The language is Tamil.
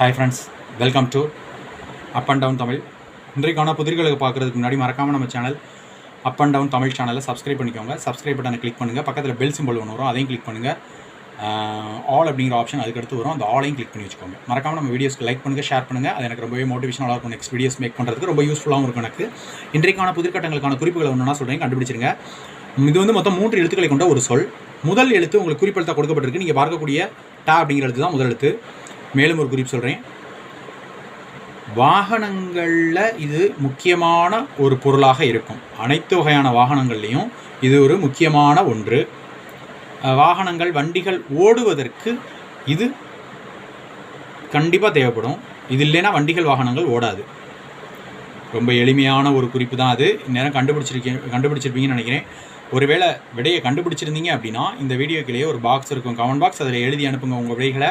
Hi friends welcome to up and down Tamil இன்றைக்கான புதிர்களுக்கு பார்க்குறதுக்கு முன்னாடி மறக்காமல் நம்ம channel up and down Tamil சேனலை சப்ஸ்கிரைப் பண்ணிக்கோங்க. சப்ஸ்கிரைப் பட்டனை கிளிக் பண்ணுங்கள் பக்கத்தில் பெல் சிம்பிள் ஒன்று வரும் அதையும் கிளிக் பண்ணுங்கள் ஆல் அப்படிங்கிற ஆப்ஷன் அதுக்கடுத்து வரும். அந்த ஆலையும் கிளிக் பண்ணி வச்சுக்கோங்க. மறக்காமல் நம்ம வீடியோஸ்க்கு லைக் பண்ணுங்கள் ஷேர் பண்ணுங்கள் அது எனக்கு ரொம்பவே மோட்டிவேஷனாக இருக்கும். நெக்ஸ்ட் வீடியோஸ் மேக் பண்ணுறதுக்கு ரொம்ப யூஸ்ஃபுல்லாகவும் இருக்கும் எனக்கு. இன்றைக்கான புதிர்கட்டங்களுக்கான குறிப்புகளை ஒன்றுனா சொல்கிறேன் கண்டுபிடிச்சிருங்க. இது வந்து மொத்தம் மூன்று எழுத்துக்களை கொண்ட ஒரு சொல். முதல் எழுத்து உங்களுக்கு குறிப்பெழுத்தாக கொடுக்கப்பட்டிருக்கு. நீங்கள் பார்க்கக்கூடிய டா அப்படிங்கிற எழுத்து தான் முதல் எழுத்து. மேலும் ஒரு குறிப்பு சொல்கிறேன் வாகனங்களில் இது முக்கியமான ஒரு பொருளாக இருக்கும். அனைத்து வகையான வாகனங்கள்லேயும் இது ஒரு முக்கியமான ஒன்று. வாகனங்கள் வண்டிகள் ஓடுவதற்கு இது கண்டிப்பாக தேவைப்படும். இது இல்லைன்னா வண்டிகள் வாகனங்கள் ஓடாது. ரொம்ப எளிமையான ஒரு குறிப்பு தான் அது. நேரம் கண்டுபிடிச்சிருக்கேன் கண்டுபிடிச்சிருப்பீங்கன்னு நினைக்கிறேன். ஒருவேளை விடையை கண்டுபிடிச்சிருந்தீங்க அப்படின்னா இந்த வீடியோக்கிலேயே ஒரு பாக்ஸ் இருக்கும். கமெண்ட் பாக்ஸ் அதில் எழுதி அனுப்புங்க உங்கள் விடைகளை.